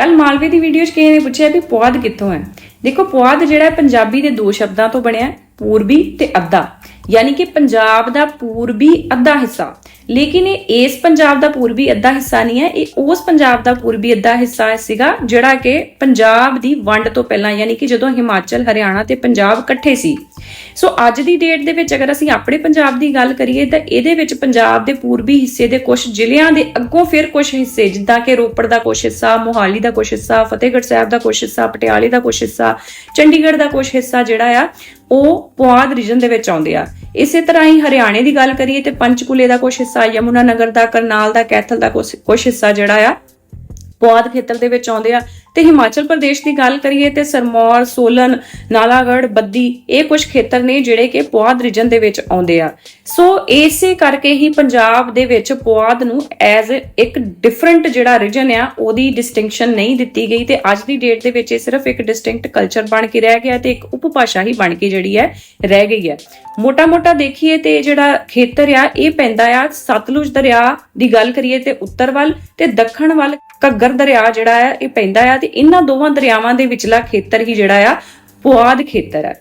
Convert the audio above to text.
ਕੱਲ ਮਾਲਵੇ ਦੀ ਵੀਡੀਓ 'ਚ ਕਿਸੇ ਨੇ ਪੁੱਛਿਆ ਵੀ ਪੁਆਧ ਕਿੱਥੋਂ ਹੈ? ਦੇਖੋ, ਪੁਆਧ ਜਿਹੜਾ ਪੰਜਾਬੀ ਦੇ ਦੋ ਸ਼ਬਦਾਂ ਤੋਂ ਬਣਿਆ ਪੂਰਬੀ ਤੇ ਅੱਧਾ। ਯਾਨੀ ਕਿ ਪੰਜਾਬ ਦਾ ਪੂਰਬੀ ਅੱਧਾ ਹਿੱਸਾ। ਲੇਕਿਨ ਇਹ ਇਸ ਪੰਜਾਬ ਦਾ ਪੂਰਬੀ ਅੱਧਾ ਹਿੱਸਾ ਨਹੀਂ ਹੈ, ਇਹ ਉਸ ਪੰਜਾਬ ਦਾ ਪੂਰਬੀ ਅੱਧਾ ਹਿੱਸਾ ਸੀਗਾ ਜਿਹੜਾ ਕਿ ਪੰਜਾਬ ਦੀ ਵੰਡ ਤੋਂ ਪਹਿਲਾਂ, ਯਾਨੀ ਕਿ ਜਦੋਂ ਹਿਮਾਚਲ, ਹਰਿਆਣਾ ਤੇ ਪੰਜਾਬ ਇਕੱਠੇ ਸੀ। ਸੋ ਅੱਜ ਦੀ ਡੇਟ ਦੇ ਵਿੱਚ ਅਗਰ ਅਸੀਂ ਆਪਣੇ ਪੰਜਾਬ ਦੀ ਗੱਲ ਕਰੀਏ, ਤਾਂ ਇਹਦੇ ਵਿੱਚ ਪੰਜਾਬ ਦੇ ਪੂਰਬੀ ਹਿੱਸੇ ਦੇ ਕੁਝ ਜ਼ਿਲ੍ਹਿਆਂ ਦੇ ਅੱਗੋਂ ਫਿਰ ਕੁਝ ਹਿੱਸੇ, ਜਿੱਦਾਂ ਕਿ ਰੋਪੜ ਦਾ ਕੁਝ ਹਿੱਸਾ, ਮੋਹਾਲੀ ਦਾ ਕੁਝ ਹਿੱਸਾ, ਫਤਿਹਗੜ੍ਹ ਸਾਹਿਬ ਦਾ ਕੁਝ ਹਿੱਸਾ, ਪਟਿਆਲੇ ਦਾ ਕੁਝ ਹਿੱਸਾ, ਚੰਡੀਗੜ੍ਹ ਦਾ ਕੁਝ ਹਿੱਸਾ ਜਿਹੜਾ ਆ, ਉਹ ਪੁਆਧ ਰੀਜਨ ਦੇ ਵਿੱਚ ਆਉਂਦੇ ਆ। ਇਸੇ ਤਰ੍ਹਾਂ ਹੀ ਹਰਿਆਣੇ ਦੀ ਗੱਲ ਕਰੀਏ, ਤੇ ਪੰਚਕੂਲੇ ਦਾ ਕੁਝ ਹਿੱਸਾ ਯਮੁਨਾ ਨਗਰ ਦਾ, ਕਰਨਾਲ ਦਾ, ਕੈਥਲ ਦਾ ਕੁਝ ਕੁਝ ਹਿੱਸਾ ਜਿਹੜਾ ਆ ਪੁਆਧ ਖੇਤਰ ਦੇ ਵਿੱਚ ਆਉਂਦੇ ਆ। ਤੇ ਹਿਮਾਚਲ ਪ੍ਰਦੇਸ਼ ਦੀ ਗੱਲ ਕਰੀਏ ਤੇ ਸਰਮੌਰ, ਸੋਲਨ, ਨਾਲਾਗੜ੍ਹ, ਬੱਦੀ ਇਹ ਕੁਝ ਖੇਤਰ ਨੇ ਜਿਹੜੇ ਕਿ ਪੁਆਧ ਰੀਜਨ ਦੇ ਵਿੱਚ ਆਉਂਦੇ ਆ। ਸੋ ਇਸੇ ਕਰਕੇ ਹੀ ਪੰਜਾਬ ਦੇ ਵਿੱਚ ਪੁਆਧ ਨੂੰ ਐਜ਼ ਇੱਕ ਡਿਫਰੈਂਟ ਜਿਹੜਾ ਰੀਜਨ ਆ, ਉਹਦੀ ਡਿਸਟਿੰਕਸ਼ਨ ਨਹੀਂ ਦਿੱਤੀ ਗਈ ਤੇ ਅੱਜ ਦੀ ਡੇਟ ਦੇ ਵਿੱਚ ਇਹ ਸਿਰਫ ਇੱਕ ਡਿਸਟਿੰਕਟ ਕਲਚਰ ਬਣ ਕੇ ਰਹਿ ਗਿਆ ਤੇ ਇੱਕ ਉਪਭਾਸ਼ਾ ਹੀ ਬਣ ਕੇ ਜਿਹੜੀ ਹੈ, ਰਹਿ ਗਈ ਹੈ। ਮੋਟਾ-ਮੋਟਾ ਦੇਖੀਏ ਤੇ ਜਿਹੜਾ ਖੇਤਰ ਆ, ਇਹ ਪੈਂਦਾ ਆ ਸਤਲੁਜ ਦਰਿਆ ਦੀ ਗੱਲ ਕਰੀਏ ਤੇ ਉੱਤਰ ਵੱਲ ਤੇ ਦੱਖਣ ਵੱਲ। ਘੱਗਰ ਦਰਿਆ ਜਿਹੜਾ ਹੈ, ਇਹ ਪੈਂਦਾ ਆ ਤੇ ਇਹਨਾਂ ਦੋਵਾਂ ਦਰਿਆਵਾਂ ਦੇ ਵਿਚਲਾ ਖੇਤਰ ਹੀ ਜਿਹੜਾ ਆ, ਪੁਆਧ ਖੇਤਰ ਹੈ।